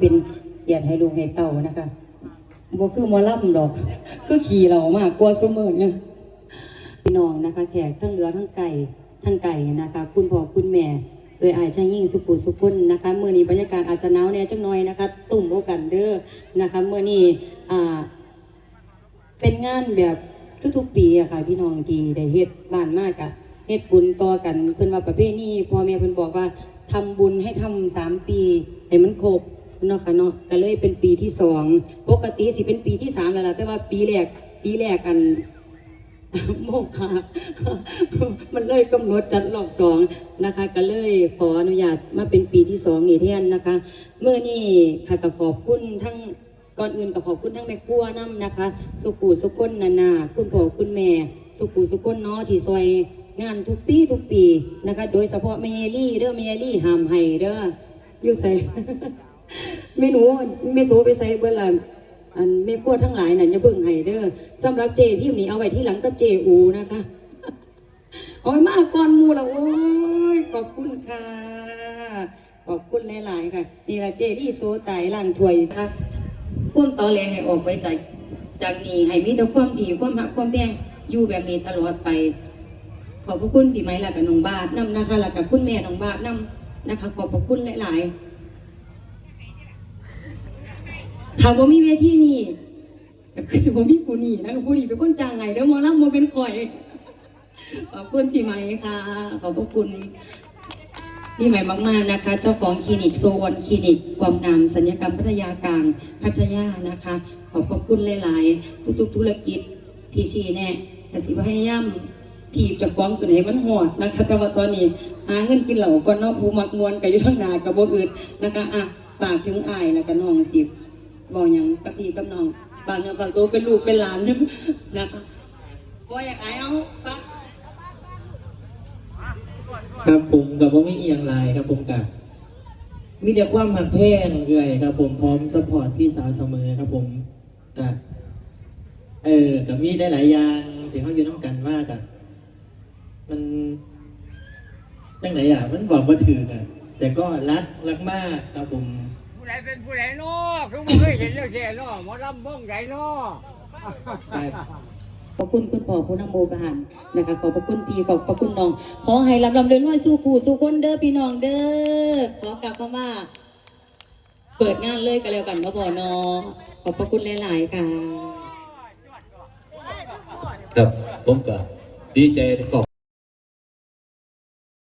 เป็นเกียรติให้ลูกให้เต่านะคะบ่คือมอลำดอก คือขี่เรามากกลัวเสมอเนี่ยพี่น้องนะคะ แขกทั้งเหลือทั้งไก่ทั้งไก่นะคะ คุณพ่อคุณแม่เอ่ยอายช่ายยิ่งสุขุสุขุนนะคะเมื่อนี้บรรยากาศอาจจะหนาวแน่จังหน่อยนะคะ ตุ่มโอกันเด้อนะคะเมื่อนี้อ่าเป็นงานแบบคือทุกปีอะค่ะพี่น้องที่ได้เฮ็ดบ้านมากอะเฮ็ดบุญต่อกันเพิ่นว่าประเภทนี้พ่อแม่เพิ่นบอกว่าทำบุญให้ทำสามปีให้มันครบ เนาะค่ะเนาะก็เลยเป็นปีที่สองปกติสิเป็นปีที่สามแล้วล่ะแต่ว่าปีแรกปีแรกอันโมกค่ะมันเลยกำหนดจัดรอบสองนะคะ ก็เลยขออนุญาตมาเป็นปีที่สองนี่แทนนะคะ เมื่อนี้ค่ะก็ขอบคุณทั้งก่อนอื่นก็ขอบคุณทั้งแม่ครัวน้ำนะคะ สุกูสุก้นนานา คุณพ่อคุณแม่ สุกูสุก้นเนาะที่ซอยงานทุกปีทุกปีนะคะ โดยเฉพาะแม่เยลี่เด้อแม่เยลี่หามให้เด้ออยู่ใส่ เมนูเมโซไปใส่เบิ่ละอันแม่ครัวทั้งหลายนั่นอย่าเบิ่งให้เด้อสำหรับเจพิมพ์นี้เอาไว้ที่หลังกับเจอูนะคะโอ้ยมากก่อนมูละโอ้ยขอบคุณค่ะขอบคุณหลายๆค่ะนี่ละเจที่โซไตายล่างถวยค่ะพ่วงตอแหลให้ออกไปจากจากนี้ให้มีแต่ความดีความหักความแพงอยู่แบบนี้ตลอดไปขอบพระคุณพี่ไม้และกับน้องบาทนำนะคะและกับคุณแม่น้องบาทนำนะคะ ขอบพระคุณหลาย ๆ ถามว่ามีเวทีนี่ก็คือสิบ่มีกูนี่นะผู้นี่เป็นคนจ้างไงเด้อหมอลำโมเป็นข่อย ขอบคุณพี่ไหมค่ะ ขอบพระคุณพี่ไหม่มากๆนะคะ เจ้าของคลินิกโซวันคลินิก ความงามสัญญกรรมพัทยากลางพัทยานะคะ ขอบพระคุณหลายๆ ทุกๆ ธุรกิจที่ชี้แน่แต่สิพยายามถีบจากความเป็นให้มันหอดนะคะ แต่ว่าตอนนี้หาเงินกินเหล่าก็นอกผู้มักมวนกับยุทธนากับบ่อื่นนะคะอะฝากถึงอายแล้วก็น้องสิบ บอกอย่างกับพี่กับน้องบางอย่างบางตัวเป็นลูกเป็นหลานนะคะบ่อยากอายเอาปะครับผมกับว่าไม่เอียงลายครับผมกับมีแต่ความหักแพงเอื่อยครับผมพร้อมสปอร์ตพี่สาวเสมอครับผมกับเออกับมีได้หลายอย่างที่เขาอยู่น้ำกันมากกับมันตั้งไหนอะมันบอกว่าถืออะแต่ก็รักรักมากครับผม ผู้ใดเป็นผู้ใดเนาะคือบ่เคยเห็นเรื่องเสียเนาะหมอลำบ้องใหญ่เนาะขอบคุณคุณพ่อผู้นำโมบานนะคะขอบพระคุณพี่ขอบพระคุณน้อง ขอให้ลำลำเดินว่าสู้คู่สู้คนเด้อพี่น้องเด้อขอกล่าวคำว่าเปิดงานเลยกันแล้วกันมาบอนอขอบพระคุณหลายๆค่ะ ครับผมก็ดีใจขอบ